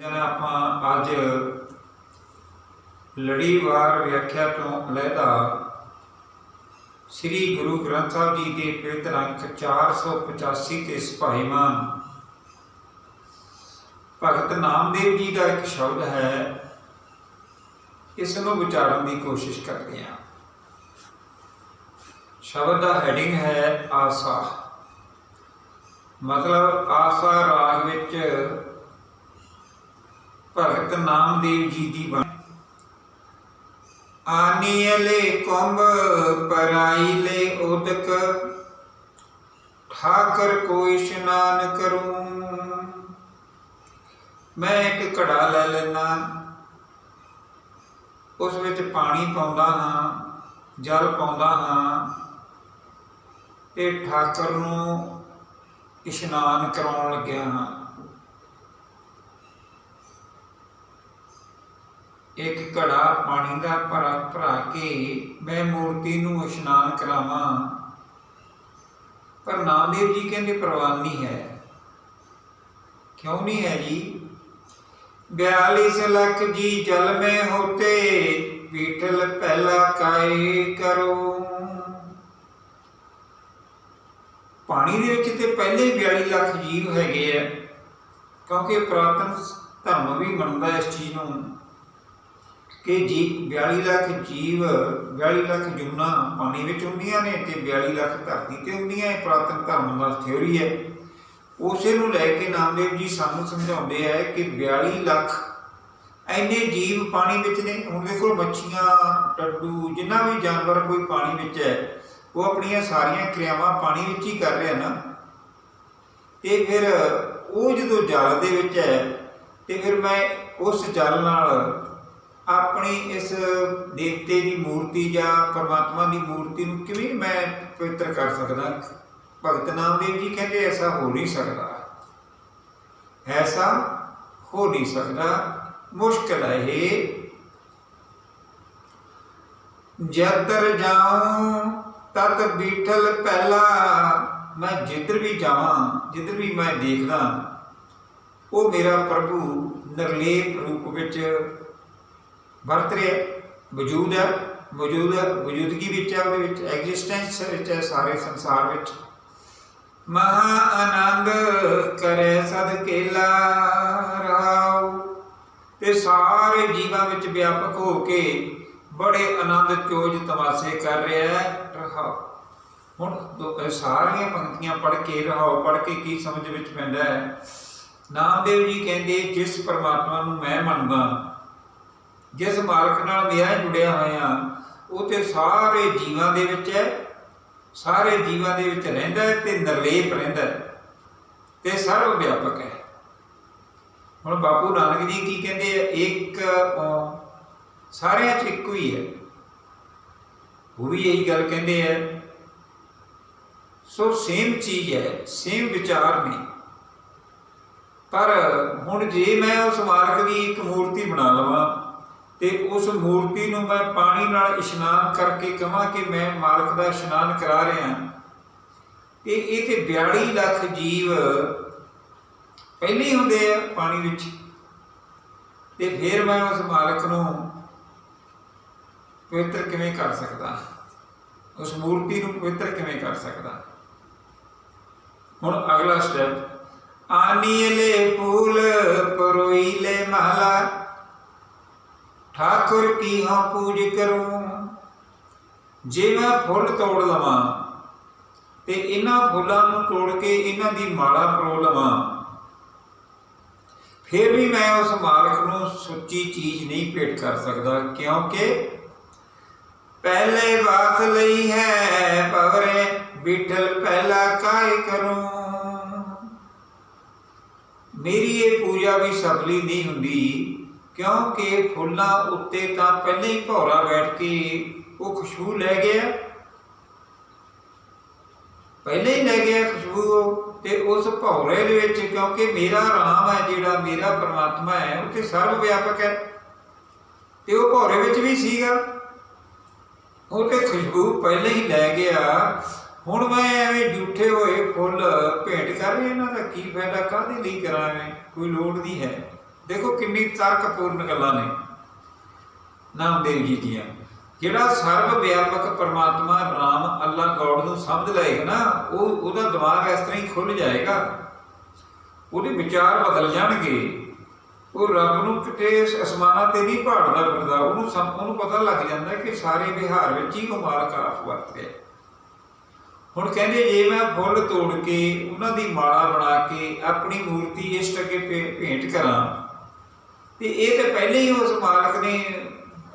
ਆਪਾਂ ਅੱਜ ਲੜੀਵਾਰ ਵਿਆਖਿਆ ਤੋਂ ਅਲਹਿਦਾ ਸ੍ਰੀ ਗੁਰੂ ਗ੍ਰੰਥ ਸਾਹਿਬ ਜੀ ਦੇ ਪਵਿੱਤਰ ਅੰਕ 485 ਤੇ ਸਿਪਾਹੀਮਾਨ। ਭਗਤ ਨਾਮਦੇਵ ਜੀ ਦਾ ਇੱਕ ਸ਼ਬਦ ਹੈ ਇਸ ਨੂੰ ਵਿਚਾਰਨ ਦੀ ਕੋਸ਼ਿਸ਼ ਕਰਦੇ ਹਾਂ। ਸ਼ਬਦ ਦਾ ਹੈਡਿੰਗ ਹੈ ਆਸਾ। ਮਤਲਬ ਆਸਾ ਰਾਗ ਵਿੱਚ ਭਗਤ ਨਾਮਦੇਵ ਜੀ ਦੀ ਬਾਣੀ। ਆਨੀਲੇ ਕੁੰਭ, ਪਰਾਈਲੇ ਉਦਕ, ਠਾਕਰ ਕੋਈ ਇਸ਼ਨਾਨ ਕਰੂੰ। ਮੈਂ ਇੱਕ ਘੜਾ ਲੈ ਲੈਣਾ ਉਸ ਵਿੱਚ ਪਾਣੀ ਪਾਉਂਦਾ ਹਾਂ, ਜਲ ਪਾਉਂਦਾ ਹਾਂ। ਤੇ ਠਾਕਰ ਨੂੰ ਇਸ਼ਨਾਨ ਕਰਾਉਣ ਲੱਗਿਆ ਹਾਂ। ਇੱਕ ਘੜਾ ਪਾਣੀ ਦਾ ਭਰਾ ਭਰਾ ਕੇ ਮੈਂ ਮੂਰਤੀ ਨੂੰ ਇਸ਼ਨਾਨ ਕਰਾਵਾਂ। ਪਰ ਨਾਮਦੇਵ ਜੀ ਕਹਿੰਦੇ ਪ੍ਰਵਾਨੀ ਹੈ। ਕਿਉਂ ਨਹੀਂ ਹੈ ਜੀ? 42 ਲੱਖ ਜੀ ਜਲ ਮੇ ਹੋਤੇ ਪੀਟਲ ਪਹਿਲਾ ਕਾਏ ਕਰੋ। ਪਾਣੀ ਦੇ ਵਿੱਚ ਤੇ ਪਹਿਲੇ 42 ਲੱਖ ਜੀਵ ਹੈਗੇ ਆ, ਕਿਉਂਕਿ ਪ੍ਰਾਤਨ ਧਰਮ ਵੀ ਮੰਨਦਾ ਇਸ ਚੀਜ਼ ਨੂੰ। ਕਿ ਜੀ 42 ਲੱਖ ਜੀਵ 42 ਲੱਖ ਜੁਨਾ ਪਾਣੀ ਵਿੱਚ ਹੁੰਦੀਆਂ ਨੇ ਤੇ 42 ਲੱਖ ਧਰਤੀ ਤੇ ਹੁੰਦੀਆਂ ਇਹ ਪ੍ਰਾਤਨ ਧਰਮ ਦਾ ਥਿਉਰੀ ਹੈ। ਉਸੇ ਨੂੰ ਲੈ ਕੇ ਨਾਮਦੇਵ ਜੀ ਸਾਨੂੰ ਸਮਝਾਉਂਦੇ ਆ ਕਿ 42 ਲੱਖ ਐਨੇ ਜੀਵ ਪਾਣੀ ਵਿੱਚ ਨੇ। ਹੁਣ ਦੇਖੋ ਮੱਛੀਆਂ, ਟੱਡੂ, ਜਿੰਨਾ ਵੀ ਜਾਨਵਰ ਕੋਈ ਪਾਣੀ ਵਿੱਚ ਹੈ, ਉਹ ਆਪਣੀਆਂ ਸਾਰੀਆਂ ਕਿਰਿਆਵਾਂ ਪਾਣੀ ਵਿੱਚ ਹੀ ਕਰ ਰਿਹਾ ਨਾ। ਤੇ ਫਿਰ ਉਹ ਜਦੋਂ ਜਲ ਦੇ ਵਿੱਚ ਹੈ, ਤੇ ਫਿਰ ਮੈਂ ਉਸ ਜਲ ਨਾਲ ਆਪਣੀ ਇਸ ਦੇਵਤੇ ਦੀ ਮੂਰਤੀ ਜਾਂ ਪਰਮਾਤਮਾ ਦੀ ਮੂਰਤੀ ਨੂੰ ਕਿਵੇਂ ਮੈਂ ਪਵਿੱਤਰ ਕਰ ਸਕਦਾ? ਭਗਤ ਨਾਮਦੇਵ ਜੀ ਕਹਿੰਦੇ ਐਸਾ ਹੋ ਨਹੀਂ ਸਕਦਾ। ਐਸਾ ਹੋ ਨਹੀਂ ਸਕਦਾ। ਮੁਸ਼ਕਲ ਹੈ ਇਹ। ਜਦਰ ਜਾਉਂ, ਤਤ ਬੀਠਲ ਪਹਿਲਾ ਮੈਂ ਜਿੱਧਰ ਵੀ ਜਾਵਾਂ, ਜਿੱਧਰ ਵੀ ਮੈਂ ਦੇਖਦਾ, ਉਹ ਮੇਰਾ ਪ੍ਰਭੂ ਨਿਰਲੇਪ ਰੂਪ ਵਿੱਚ ਵਰਤ ਰਿਹਾ ਵਜੂਦ ਹੈ, ਮੌਜੂਦ ਹੈ ਵਜੂਦਗੀ ਵਿੱਚ ਹੈ, ਉਹਦੇ ਵਿੱਚ ਐਗਜ਼ਿਸਟੈਂਸ ਵਿੱਚ ਹੈ ਸਾਰੇ ਸੰਸਾਰ ਵਿੱਚ। ਮਹਾ ਆਨੰਦ ਕਰੇ ਸਦ ਕੇਲਾ ਰਹਾਉ। ਤੇ ਸਾਰੇ ਜੀਵਾਂ ਵਿੱਚ ਵਿਆਪਕ ਹੋ ਕੇ ਬੜੇ ਆਨੰਦ ਚੋਜ ਤਮਾਸ਼ੇ ਕਰ ਰਿਹਾ ਹੈ, ਰਹਾਉ। ਹੁਣ ਦੋ- ਸਾਰੀਆਂ ਪੰਕਤੀਆਂ ਪੜ੍ਹ ਕੇ, ਰਹਾਉ ਪੜ੍ਹ ਕੇ ਕੀ ਸਮਝ ਵਿੱਚ ਪੈਂਦਾ ਹੈ? ਨਾਮਦੇਵ ਜੀ ਕਹਿੰਦੇ, ਜਿਸ ਪਰਮਾਤਮਾ ਨੂੰ ਮੈਂ ਮੰਨਦਾ ਜਿਸ ਮਾਲਕ ਨਾਲ ਮੇਰਾ ਜੁੜਿਆ ਹੋਇਆ, ਉਹ ਤੇ ਸਾਰੇ ਜੀਵਾਂ ਦੇ ਵਿੱਚ ਹੈ, ਸਾਰੇ ਜੀਵਾਂ ਦੇ ਵਿੱਚ ਰਹਿੰਦਾ ਹੈ ਤੇ ਨਿਰਲੇਪ ਰਹਿੰਦਾ ਹੈ ਤੇ ਸਰਵ ਵਿਆਪਕ ਹੈ। ਹੁਣ ਬਾਪੂ ਨਾਨਕ ਜੀ ਕੀ ਕਹਿੰਦੇ ਆ? ਇੱਕ ਸਾਰਿਆਂ 'ਚ ਇੱਕੋ ਹੀ ਹੈ। ਉਹ ਵੀ ਇਹੀ ਗੱਲ ਕਹਿੰਦੇ ਆ, ਸੋ ਸੇਮ ਚੀਜ਼ ਹੈ, ਸੇਮ ਵਿਚਾਰ ਨੇ। ਪਰ ਹੁਣ ਜੇ ਮੈਂ ਉਸ ਮਾਲਕ ਦੀ ਇੱਕ ਮੂਰਤੀ ਬਣਾ ਲਵਾਂ ਤੇ ਉਸ ਮੂਰਤੀ ਨੂੰ ਮੈਂ ਪਾਣੀ ਨਾਲ ਇਸ਼ਨਾਨ ਕਰਕੇ ਕਹਾਂ ਕਿ ਮੈਂ ਮਾਲਕ ਦਾ ਇਸ਼ਨਾਨ ਕਰਾ ਰਿਹਾ ਤੇ ਇਹ ਤੇ 42 ਲੱਖ ਜੀਵ ਪਹਿਲੇ ਹੁੰਦੇ ਆ ਪਾਣੀ ਵਿੱਚ। ਤੇ ਫਿਰ ਮੈਂ ਉਸ ਮਾਲਕ ਨੂੰ ਪਵਿੱਤਰ ਕਿਵੇਂ ਕਰ ਸਕਦਾ? ਉਸ ਮੂਰਤੀ ਨੂੰ ਪਵਿੱਤਰ ਕਿਵੇਂ ਕਰ ਸਕਦਾ? ਹੁਣ ਅਗਲਾ ਸਟੈਪ ਆਨੀਲੇ ਫੂਲ ਪਰੋਈਲੇ ਮਹਲਾ ਠਾਕੁਰ ਕੀ ਹਾਂ ਪੂਜ ਕਰੂੰ। ਜੇ ਮੈਂ ਫੁੱਲ ਤੋੜ ਲਵਾਂ ਤੇ ਇਹਨਾਂ ਫੁੱਲਾਂ ਨੂੰ ਤੋੜ ਕੇ ਇਹਨਾਂ ਦੀ ਮਾਲਾ ਪਰੋ ਲਵਾਂ, ਫਿਰ ਵੀ ਮੈਂ ਉਸ ਮਾਲਕ ਨੂੰ ਸੁੱਚੀ ਚੀਜ਼ ਨਹੀਂ ਭੇਟ ਕਰ ਸਕਦਾ, ਕਿਉਂਕਿ ਪਹਿਲੇ ਬਾਤ ਲਈ ਹੈ ਪਵਰੇ, ਬਿਠਲ ਪਹਿਲਾ ਕਾਇ ਕਰੂੰ। ਮੇਰੀ ਇਹ ਪੂਜਾ ਵੀ ਸਫਲੀ ਨਹੀਂ ਹੁੰਦੀ। ਕਿਉਂਕਿ ਫੁੱਲਾਂ ਉੱਤੇ ਤਾਂ ਪਹਿਲੇ ਹੀ ਭੌਰਾ ਬੈਠ ਕੇ ਉਹ ਖੁਸ਼ਬੂ ਲੈ ਗਿਆ ਪਹਿਲੇ ਹੀ ਲੈ ਗਿਆ ਖੁਸ਼ਬੂ ਉਹ, ਤੇ ਉਸ ਭੌਰੇ ਦੇ ਵਿੱਚ ਕਿਉਂਕਿ ਮੇਰਾ ਰਾਮ ਹੈ ਜਿਹੜਾ ਮੇਰਾ ਪਰਮਾਤਮਾ ਹੈ ਉਹ ਤੇ ਸਰਵ ਵਿਆਪਕ ਹੈ। ਤੇ ਉਹ ਭੌਰੇ ਵਿੱਚ ਵੀ ਸੀਗਾ। ਉਹ ਤੇ ਖੁਸ਼ਬੂ ਪਹਿਲੇ ਹੀ ਲੈ ਗਿਆ। ਹੁਣ ਮੈਂ ਐਵੇਂ ਝੂਠੇ ਹੋਏ ਫੁੱਲ ਭੇਟ ਕਰ ਰਿਹਾ ਇਹਨਾਂ ਦਾ ਕੀ ਫਾਇਦਾ ਕਾਹਦੇ ਲਈ ਕਰਾਂ ਐਵੇਂ ਕੋਈ ਲੋੜ ਨਹੀਂ ਹੈ। ਦੇਖੋ ਕਿੰਨੀ ਤਰਕਪੂਰਨ ਗੱਲਾਂ ਨੇ। ਨਾਮਦੇਵ ਜੀ ਦੀਆਂ। ਜਿਹੜਾ ਸਰਵ ਵਿਆਪਕ ਪਰਮਾਤਮਾ ਰਾਮ ਅੱਲਾ ਗੋਡ ਨੂੰ ਸਮਝ ਲਏਗਾ ਨਾ, ਉਹ ਉਹਦਾ ਦਿਮਾਗ ਇਸ ਤਰ੍ਹਾਂ ਹੀ ਖੁੱਲ ਜਾਏਗਾ। ਉਹਦੇ ਵਿਚਾਰ ਬਦਲ ਜਾਣਗੇ। ਉਹ ਰੱਬ ਨੂੰ ਕਿਤੇ ਅਸਮਾਨਾਂ ਤੇ ਨਹੀਂ ਭਾੜਦਾ ਫਿਰਦਾ ਉਹਨੂੰ ਸਮ- ਉਹਨੂੰ ਪਤਾ ਲੱਗ ਜਾਂਦਾ ਕਿ ਸਾਰੇ ਵਿਹਾਰ ਵਿੱਚ ਹੀ ਉਹ ਮਾਲਕ ਆਪ ਵਰਤ ਗਿਆ ਹੁਣ ਕਹਿੰਦੇ ਜੇ ਮੈਂ ਫੁੱਲ ਤੋੜ ਕੇ, ਉਹਨਾਂ ਦੀ ਮਾਲਾ ਬਣਾ ਕੇ ਆਪਣੀ ਮੂਰਤੀ ਇਸ ਅੱਗੇ ਭੇ- ਭੇਂਟ ਕਰਾਂ ਤੇ ਇਹ ਤਾਂ ਪਹਿਲੇ ਹੀ ਉਸ ਮਾਲਕ ਨੇ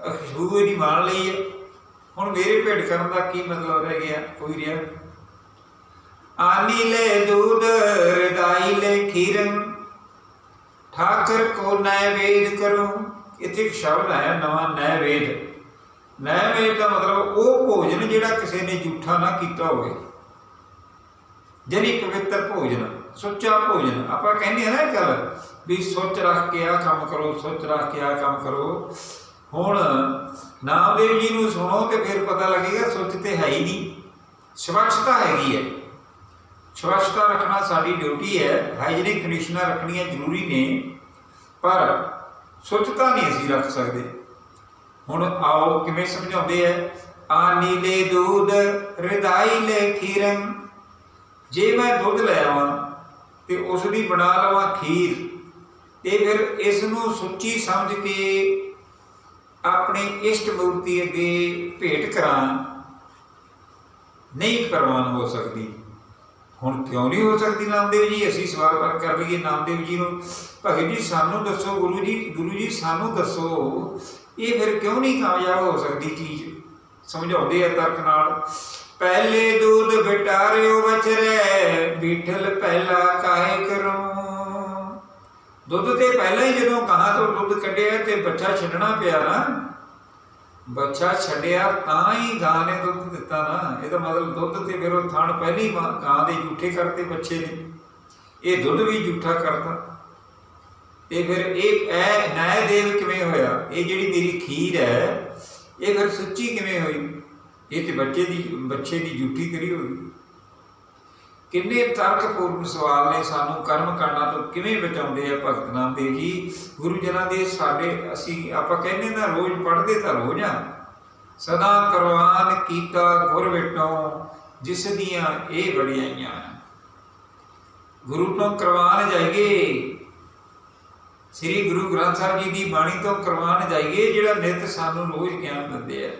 ਖੁਸ਼ਬੂ ਦੀ ਮਾਣ ਲਈ ਹੈ। ਹੁਣ ਮੇਰੇ ਭੇਟ ਕਰਨ ਦਾ ਕੀ ਮਤਲਬ ਰਹਿ ਗਿਆ? ਕੋਈ ਰਿਹਾ? ਆਨੀ ਲੈ ਦੂਧ, ਰਦਾਈ ਲੈ ਖੀਰਨ। ਠਾਕਰ ਕੋ ਨੈਵੇਦ ਕਰੋ। ਇੱਥੇ ਇੱਕ ਸ਼ਬਦ ਆਇਆ, ਨਵਾਂ ਨੈਵੇਦ। ਨੈਵੇਦ ਦਾ ਮਤਲਬ ਉਹ ਭੋਜਨ ਜਿਹੜਾ ਕਿਸੇ ਨੇ ਝੂਠਾ ਨਾ ਕੀਤਾ ਹੋਵੇ। ਜਿਹੜੀ ਪਵਿੱਤਰ ਭੋਜਨ, ਸੁੱਚਾ ਭੋਜਨ। ਆਪਾਂ ਕਹਿੰਦੇ ਆ ਨਾ ਇਹ ਗੱਲ ਵੀ ਸੋਚ ਰੱਖ ਕੇ ਆ ਕੰਮ ਕਰੋ, ਸੋਚ ਰੱਖ ਕੇ ਆ ਕੰਮ ਕਰੋ। ਹੁਣ ਨਾਮਦੇਵ ਜੀ ਨੂੰ ਸੁਣੋ ਤੇ ਫਿਰ ਪਤਾ ਲੱਗੇਗਾ ਸੁੱਚ ਤੇ ਹੈ ਹੀ ਨਹੀਂ। ਸਵੱਛਤਾ ਹੈਗੀ ਹੈ। ਸਵੱਛਤਾ ਰੱਖਣਾ ਸਾਡੀ ਡਿਊਟੀ ਹੈ। ਹਾਈਜੀਨਿਕ ਕੰਡੀਸ਼ਨਾਂ ਰੱਖਣੀਆਂ ਜ਼ਰੂਰੀ ਨੇ। ਪਰ ਸਵੱਛਤਾ ਨਹੀਂ ਅਸੀਂ ਰੱਖ ਸਕਦੇ। ਹੁਣ ਆਓ ਕਿਵੇਂ ਸਮਝਾਉਂਦੇ ਐ ਆ ਨੀਲੇ ਦੂਧ, ਰਿਦਾਈ ਲੈ ਖੀਰਨ। ਜੇ ਮੈਂ ਦੁੱਧ ਲੈ ਆਵਾਂ ਤੇ ਉਸ ਦੀ ਬਣਾ ਲਵਾਂ ਖੀਰ ਤੇ ਫਿਰ ਇਸ ਨੂੰ ਸੁੱਚੀ ਸਮਝ ਕੇ ਆਪਣੇ ਇਸ਼ਟ ਮੂਰਤੀ ਅੱਗੇ ਭੇਟ ਕਰਾਂ ਨਹੀਂ ਪ੍ਰਵਾਨ ਹੋ ਸਕਦੀ। ਹੁਣ ਕਿਉਂ ਨਹੀਂ ਹੋ ਸਕਦੀ ਨਾਮਦੇਵ ਜੀ? ਅਸੀਂ ਸਵਾਲ ਕਰ ਕਰ ਲਈਏ ਨਾਮਦੇਵ ਜੀ ਨੂੰ। ਭਗਤ ਜੀ, ਸਾਨੂੰ ਦੱਸੋ, ਗੁਰੂ ਜੀ ਗੁਰੂ ਜੀ, ਸਾਨੂੰ ਦੱਸੋ, ਇਹ ਫਿਰ ਕਿਉਂ ਨਹੀਂ ਕਾਮਯਾਬ ਹੋ ਸਕਦੀ ਚੀਜ਼? ਸਮਝਾਉਂਦੇ ਆ ਤਰਕ ਨਾਲ। ਪਹਿਲੇ ਦੁੱਧ ਬਟਾਰਿਓ ਬਚਰੇ ਬੀਠਲ ਪਹਿਲਾ ਕਾਹੇ ਕਰੂੰ? ਦੁੱਧ ਤੇ ਪਹਿਲਾਂ ਹੀ ਜਦੋਂ ਕਹਾ ਤੋਂ ਦੁੱਧ ਕੱਢਿਆ ਤੇ ਬੱਚਾ ਛੱਡਣਾ ਪਿਆ ਨਾ, ਬੱਚਾ ਛੱਡਿਆ ਤਾਂ ਹੀ ਗਾਂ ਨੇ ਦੁੱਧ ਦਿੱਤਾ ਨਾ। ਇਹਦਾ ਮਤਲਬ ਦੁੱਧ ਤੇ ਫਿਰ ਉਹ ਥਣ ਪਹਿਲੀ ਮਾਂ- ਗਾਂ ਦੇ ਝੂਠੇ ਕਰਤੇ ਬੱਚੇ ਨੇ। ਇਹ ਦੁੱਧ ਵੀ ਝੂਠਾ ਕਰਤਾ। ਤੇ ਫਿਰ ਇਹ ਐ ਨੈ ਦੇਵ ਕਿਵੇਂ ਹੋਇਆ? ਇਹ ਜਿਹੜੀ ਮੇਰੀ ਖੀਰ ਹੈ, ਇਹ ਫਿਰ ਸੁੱਚੀ ਕਿਵੇਂ ਹੋਈ? ਇਹ ਤੇ ਬੱਚੇ ਦੀ ਬੱਚੇ ਦੀ ਝੂਠੀ ਕਰੀ ਹੋਈ। ਕਿੰਨੇ ਤਰਕਪੂਰਨ ਸਵਾਲ ਨੇ ਸਾਨੂੰ ਕਰਮ ਕਾਂਡਾਂ ਤੋਂ ਕਿਵੇਂ ਬਚਾਉਂਦੇ ਆ ਭਗਤ ਨਾਮਦੇਵ ਜੀ? ਗੁਰੂ ਜਨਾਂ ਦੇ ਸਾਡੇ ਅਸੀਂ ਆਪਾਂ ਕਹਿੰਦੇ ਨਾ ਰੋਜ਼ ਪੜ੍ਹਦੇ ਤਾਂ ਰੋਜ਼ ਆ। ਸਦਾ ਕਰਵਾਨ ਕੀਤਾ ਗੁਰ ਵਿਟੋਂ, ਜਿਸ ਦੀਆਂ ਇਹ ਵਡਿਆਈਆਂ ਗੁਰੂ ਤੋਂ ਕਰਵਾਨ ਜਾਈਏ। ਸ੍ਰੀ ਗੁਰੂ ਗ੍ਰੰਥ ਸਾਹਿਬ ਜੀ ਦੀ ਬਾਣੀ ਤੋਂ ਕਰਵਾਨ ਜਾਈਏ, ਜਿਹੜਾ ਨਿਤ ਸਾਨੂੰ ਰੋਜ਼ ਗਿਆਨ ਦਿੰਦੇ ਆ।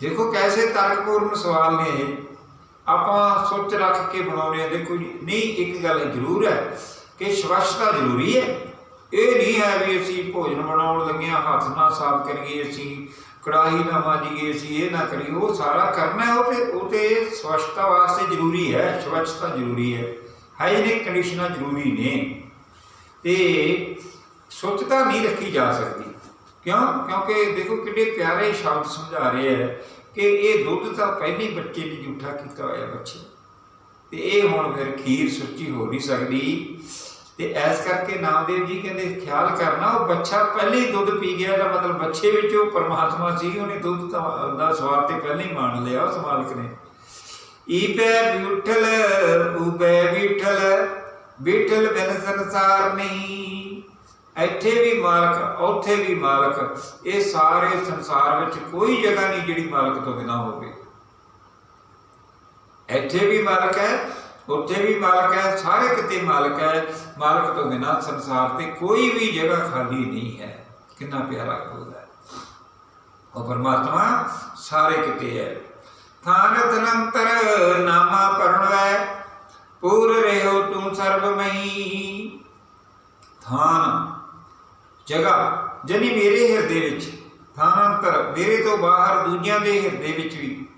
ਦੇਖੋ ਕੈਸੇ ਤਰਕਪੂਰਨ ਸਵਾਲ ਨੇ। ਇਹ ਆਪਾਂ ਸੋਚ ਰੱਖ ਕੇ ਬਣਾਉਣੇ ਆ ਦੇਖੋ ਜੀ, ਨਹੀਂ, ਇੱਕ ਗੱਲ ਜ਼ਰੂਰ ਹੈ ਕਿ ਸਵੱਛਤਾ ਜ਼ਰੂਰੀ ਹੈ। ਇਹ ਨਹੀਂ ਹੈ ਵੀ ਅਸੀਂ ਭੋਜਨ ਬਣਾਉਣ ਲੱਗੇ ਹਾਂ ਹੱਥ ਨਾਲ ਸਾਫ਼ ਕਰੀਏ ਅਸੀਂ, ਕੜਾਹੀ ਨਾ ਮਾਜੀਏ ਅਸੀਂ, ਇਹ ਨਾ ਕਰੀਏ, ਉਹ ਸਾਰਾ ਕਰਨਾ ਹੈ, ਉਹ ਤੇ ਉਹ ਤੇ ਸਵੱਛਤਾ ਵਾਸਤੇ ਜ਼ਰੂਰੀ ਹੈ, ਸਵੱਛਤਾ ਜ਼ਰੂਰੀ ਹੈ। ਹਾਈਜੀਨਿਕ ਕੰਡੀਸ਼ਨਾਂ ਜ਼ਰੂਰੀ ਨੇ। ਤੇ ਸਵੱਛਤਾ ਨਹੀਂ ਰੱਖੀ ਜਾ ਸਕਦੀ। ਕਿਉਂ? ਕਿਉਂਕਿ ਦੇਖੋ ਕਿੰਨੇ ਪਿਆਰੇ ਸ਼ਬਦ ਸਮਝਾ ਰਹੇ ਹੈ ਕਿ ਇਹ ਦੁੱਧ ਤਾਂ ਪਹਿਲੇ ਬੱਚੇ ਨੇ ਝੂਠਾ ਕੀਤਾ ਹੋਇਆ ਬੱਚੇ। ਤੇ ਇਹ ਹੁਣ ਫਿਰ ਖੀਰ ਸੁੱਚੀ ਹੋ ਨਹੀਂ ਸਕਦੀ। ਤੇ ਐਸ ਕਰਕੇ ਨਾਮਦੇਵ ਜੀ ਕਹਿੰਦੇ, ਖਿਆਲ ਕਰਨਾ, ਉਹ ਬੱਚਾ ਪਹਿਲੇ ਹੀ ਦੁੱਧ ਪੀ ਗਿਆ ਦਾ ਮਤਲਬ ਬੱਚੇ ਵਿੱਚ ਉਹ ਪਰਮਾਤਮਾ ਸੀ, ਉਹਨੇ ਦੁੱਧ ਤਾਂ ਦਾ ਸਵਾਦ ਤੇ ਪਹਿਲੇ ਹੀ ਮਾਣ ਲਿਆ ਉਸ ਮਾਲਕ ਨੇ। ਈਪੈ ਬਿਠਲ ਉਬੈ ਬਿਠਲ ਬਿਠਲ ਬਿਨ ਸੰਸਾਰ ਨਹੀਂ। ਇੱਥੇ ਵੀ ਮਾਲਕ, ਉੱਥੇ ਵੀ ਮਾਲਕ, ਇਹ ਸਾਰੇ ਸੰਸਾਰ ਵਿੱਚ ਕੋਈ ਜਗ੍ਹਾ ਨਹੀਂ ਜਿਹੜੀ ਮਾਲਕ ਤੋਂ ਬਿਨਾ ਹੋਵੇ। ਇੱਥੇ ਵੀ ਮਾਲਕ ਹੈ, ਉੱਥੇ ਵੀ ਮਾਲਕ ਹੈ ਸਾਰੇ ਕਿਤੇ ਮਾਲਕ ਹੈ, ਮਾਲਕ ਤੋਂ ਬਿਨਾ ਸੰਸਾਰ ਤੇ ਕੋਈ ਵੀ ਜਗ੍ਹਾ ਖਾਲੀ ਨਹੀਂ ਹੈ। ਕਿੰਨਾ ਪਿਆਰਾ ਬੋਲਦਾ ਉਹ ਪਰਮਾਤਮਾ ਸਾਰੇ ਕਿਤੇ ਹੈ। ਥਾਨ ਤਨੰਤਰ ਨਾਮਾ ਪਰਣਵੈ, ਪੂਰ ਰਹਿਓ ਤੂੰ ਸਰਬਮਈ ਥਾਨ ਜਗ੍ਹਾ ਜਨੀ ਮੇਰੇ ਹਿਰਦੇ ਵਿੱਚ ਥਾਨਾਂਤਰ ਮੇਰੇ ਤੋਂ ਬਾਹਰ ਦੂਜਿਆਂ ਦੇ ਹਿਰਦੇ ਵਿੱਚ ਵੀ।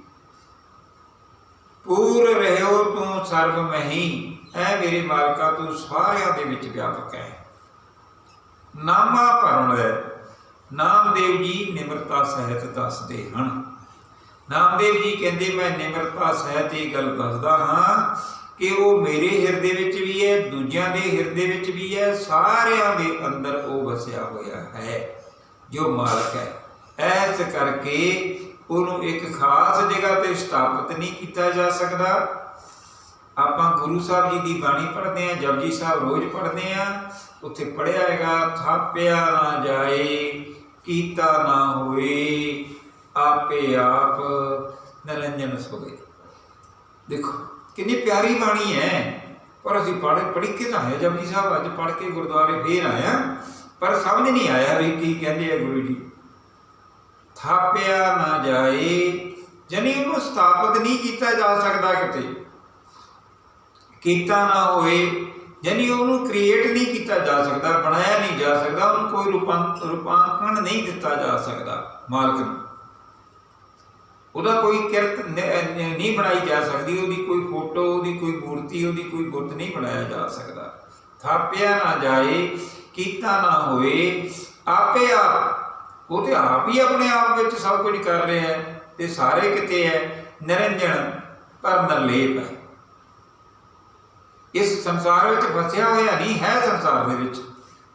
ਪੂਰ ਰਹਿਓ ਤੂੰ ਸਰਬ ਮਹੀ ਐ ਮੇਰੇ ਮਾਲਕਾ ਤੂੰ ਸਾਰਿਆਂ ਦੇ ਵਿੱਚ ਵਿਆਪਕ ਹੈ। ਨਾਮਾ ਭਰਨ ਹੈ ਨਾਮਦੇਵ ਜੀ ਨਿਮਰਤਾ ਸਹਿਤ ਦੱਸਦੇ ਹਨ। ਨਾਮਦੇਵ ਜੀ ਕਹਿੰਦੇ, ਮੈਂ ਨਿਮਰਤਾ ਸਹਿਤ ਇਹ ਗੱਲ ਦੱਸਦਾ ਹਾਂ ਕਿ ਉਹ ਮੇਰੇ ਹਿਰਦੇ ਵਿੱਚ ਵੀ ਹੈ, ਦੂਜਿਆਂ ਦੇ ਹਿਰਦੇ ਵਿੱਚ ਵੀ ਹੈ, ਸਾਰਿਆਂ ਦੇ ਅੰਦਰ ਉਹ ਵਸਿਆ ਹੋਇਆ ਹੈ, ਜੋ ਮਾਲਕ ਹੈ। ਐਸ ਕਰਕੇ ਉਹਨੂੰ ਇੱਕ ਖਾਸ ਜਗ੍ਹਾ ਤੇ ਸਥਾਪਿਤ ਨਹੀਂ ਕੀਤਾ ਜਾ ਸਕਦਾ। ਆਪਾਂ ਗੁਰੂ ਸਾਹਿਬ ਜੀ ਦੀ ਬਾਣੀ ਪੜ੍ਹਦੇ ਆ ਜਪਜੀ ਸਾਹਿਬ ਰੋਜ਼ ਪੜ੍ਹਦੇ ਆ ਉੱਥੇ ਪੜਿਆ ਹੈਗਾ, ਥਾਪਿਆ ਨਾ ਜਾਏ, ਕੀਤਾ ਨਾ ਹੋਏ, ਆਪੇ ਆਪ ਨਿਰੰਜਨ ਸੋਏ। ਦੇਖੋ ਕਿੰਨੀ ਪਿਆਰੀ ਬਾਣੀ ਹੈ। ਪਰ ਅਸੀਂ ਪੜ੍ਹ ਪੜ੍ਹ ਕੇ ਤਾਂ ਹੈ ਜਪਜੀ ਸਾਹਿਬ, ਅੱਜ ਪੜ੍ਹ ਕੇ ਗੁਰਦੁਆਰੇ ਫੇਰ ਆਇਆ ਪਰ ਸਮਝ ਨਹੀਂ ਆਇਆ ਵੀ ਕੀ ਕਹਿੰਦੇ ਆ ਗੁਰੂ ਜੀ। ਥਾਪਿਆ ਨਾ ਜਾਏ ਜਨੀ ਉਹਨੂੰ ਸਥਾਪਿਤ ਨਹੀਂ ਕੀਤਾ ਜਾ ਸਕਦਾ ਕਿਤੇ। ਕੀਤਾ ਨਾ ਹੋਏ ਯਾਨੀ ਉਹਨੂੰ ਕ੍ਰੀਏਟ ਨਹੀਂ ਕੀਤਾ ਜਾ ਸਕਦਾ, ਬਣਾਇਆ ਨਹੀਂ ਜਾ ਸਕਦਾ, ਉਹਨੂੰ ਕੋਈ ਰੂਪਾਂ- ਰੂਪਾਂਕਣ ਨਹੀਂ ਦਿੱਤਾ ਜਾ ਸਕਦਾ, ਮਾਲਕ ਨੂੰ। ਉਹਦਾ ਕੋਈ ਕਿਰਤ ਨਹੀਂ ਬਣਾਈ ਜਾ ਸਕਦੀ, ਉਹਦੀ ਕੋਈ ਫੋਟੋ, ਉਹਦੀ ਕੋਈ ਮੂਰਤੀ, ਉਹਦੀ ਕੋਈ ਬੁੱਤ ਨਹੀਂ ਬਣਾਇਆ ਜਾ ਸਕਦਾ। ਥਾਪਿਆ ਨਾ ਜਾਏ, ਕੀਤਾ ਨਾ ਹੋਏ, ਆਪੇ ਆਪ, ਉਹ ਤੇ ਆਪ ਹੀ ਆਪਣੇ ਆਪ ਵਿੱਚ ਸਭ ਕੁਝ ਕਰ ਰਿਹਾ ਹੈ ਤੇ ਸਾਰੇ ਕਿਤੇ ਹੈ ਨਿਰੰਜਨ ਪਰ ਨਿਰਲੇਪ ਹੈ। ਇਸ ਸੰਸਾਰ ਵਿੱਚ ਫਸਿਆ ਹੋਇਆ ਨਹੀਂ ਹੈ ਸੰਸਾਰ ਦੇ ਵਿੱਚ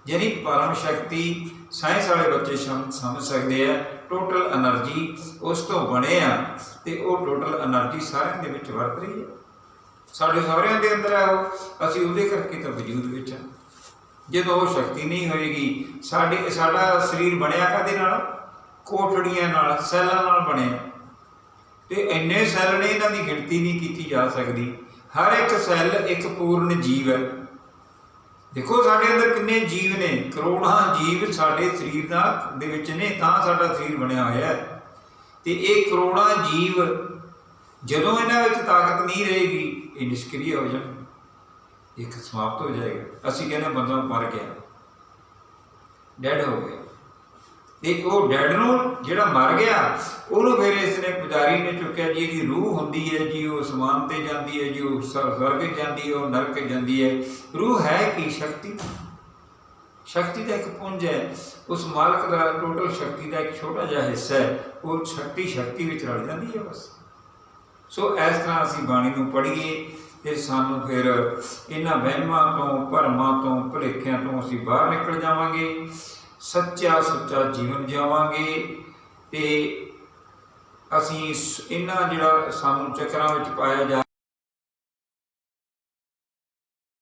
ਜਿਹੜੀ ਪਰਮ ਸ਼ਕਤੀ ਸਾਇੰਸ ਵਾਲੇ ਬੱਚੇ ਸ਼ਮ- ਸਮਝ ਸਕਦੇ ਆ। ਟੋਟਲ એનર્ਜੀ ਉਸ ਤੋਂ ਬਣੇ ਆ ਤੇ ਉਹ ਟੋਟਲ એનર્ਜੀ ਸਾਰਿਆਂ ਦੇ ਵਿੱਚ ਵਰਤ ਰਹੀ ਹੈ। ਸਾਡੇ ਸਾਰਿਆਂ ਦੇ ਅੰਦਰ ਆ ਉਹ। ਅਸੀਂ ਉਹਦੇ ਕਰਕੇ ਤਾਂ ਵਜੂਦ ਵਿੱਚ ਆ। ਜਦੋਂ ਉਹ ਸ਼ਕਤੀ ਨਹੀਂ ਹੋਏਗੀ, ਸਾਡੇ, ਸਾਡਾ ਸਰੀਰ ਬਣਿਆ ਕਾਦੇ ਨਾਲ? ਕੋਠੜੀਆਂ ਨਾਲ, ਸੈੱਲਾਂ ਨਾਲ ਬਣਿਆ। ਤੇ ਇੰਨੇ ਸੈੱਲ ਨੇ ਇਹਨਾਂ ਦੀ ਗਿਣਤੀ ਨਹੀਂ ਕੀਤੀ ਜਾ ਸਕਦੀ। ਹਰ ਇੱਕ ਸੈੱਲ ਇੱਕ ਪੂਰਨ ਜੀਵ ਹੈ। ਦੇਖੋ ਸਾਡੇ ਅੰਦਰ ਕਿੰਨੇ ਜੀਵ ਨੇ, ਕਰੋੜਾਂ ਜੀਵ ਸਾਡੇ ਸਰੀਰ ਦਾ ਦੇ ਵਿੱਚ ਨੇ, ਤਾਂ ਸਾਡਾ ਸਰੀਰ ਬਣਿਆ ਹੋਇਆ ਹੈ। ਤੇ ਇਹ ਕਰੋੜਾਂ ਜੀਵ ਜਦੋਂ ਇਹਨਾਂ ਵਿੱਚ ਤਾਕਤ ਨਹੀਂ ਰਹੇਗੀ, ਇਹ ਨਿਸ਼ਕ੍ਰਿയ ਹੋ ਜਾਣ। ਇੱਕ ਸਮਾਪਤ ਹੋ ਜਾਏਗਾ। ਅਸੀਂ ਕਹਿੰਦੇ ਬੰਦਾ ਮਰ ਗਿਆ। ਡੈਡ ਹੋ ਗਿਆ। ਤੇ ਉਹ ਡੈਡ ਨੂੰ ਜਿਹੜਾ ਮਰ ਗਿਆ, ਉਹਨੂੰ ਫਿਰ ਇਸ ਨੇ ਪੁਜਾਰੀ ਨੇ ਚੁੱਕਿਆ ਜੀ, ਇਹਦੀ ਰੂਹ ਹੁੰਦੀ ਹੈ ਜੀ, ਉਹ ਸਮਾਨ ਤੇ ਜਾਂਦੀ ਹੈ ਜੀ, ਉਹ ਸਰ- ਸਵਰਗ ਜਾਂਦੀ ਹੈ, ਉਹ ਨਰਕ ਜਾਂਦੀ ਹੈ। ਰੂਹ ਹੈ ਕੀ? ਸ਼ਕਤੀ। ਸ਼ਕਤੀ ਦਾ ਇੱਕ ਪੁੰਜ ਹੈ। ਉਸ ਮਾਲਕ ਦਾ ਟੋਟਲ ਸ਼ਕਤੀ ਦਾ ਇੱਕ ਛੋਟਾ ਜਿਹਾ ਹਿੱਸਾ ਹੈ। ਉਹ ਸ਼ਕਤੀ ਸ਼ਕਤੀ ਵਿੱਚ ਰਲ ਜਾਂਦੀ ਹੈ ਬਸ। ਸੋ ਇਸ ਤਰ੍ਹਾਂ ਅਸੀਂ ਬਾਣੀ ਨੂੰ ਪੜ੍ਹੀਏ ਤੇ ਸਾਨੂੰ ਫਿਰ ਇਹਨਾਂ ਵਹਿਮਾਂ ਤੋਂ, ਭਰਮਾਂ ਤੋਂ, ਭੁਲੇਖਿਆਂ ਤੋਂ ਅਸੀਂ ਬਾਹਰ ਨਿਕਲ ਜਾਵਾਂਗੇ। ਸੱਚਾ ਸੁੱਚਾ ਜੀਵਨ ਜਿਵਾਂਗੇ ਤੇ ਅਸੀਂ ਸ- ਇਹਨਾਂ ਜਿਹੜਾ ਸਾਨੂੰ ਚੱਕਰਾਂ ਵਿੱਚ ਪਾਇਆ ਜਾ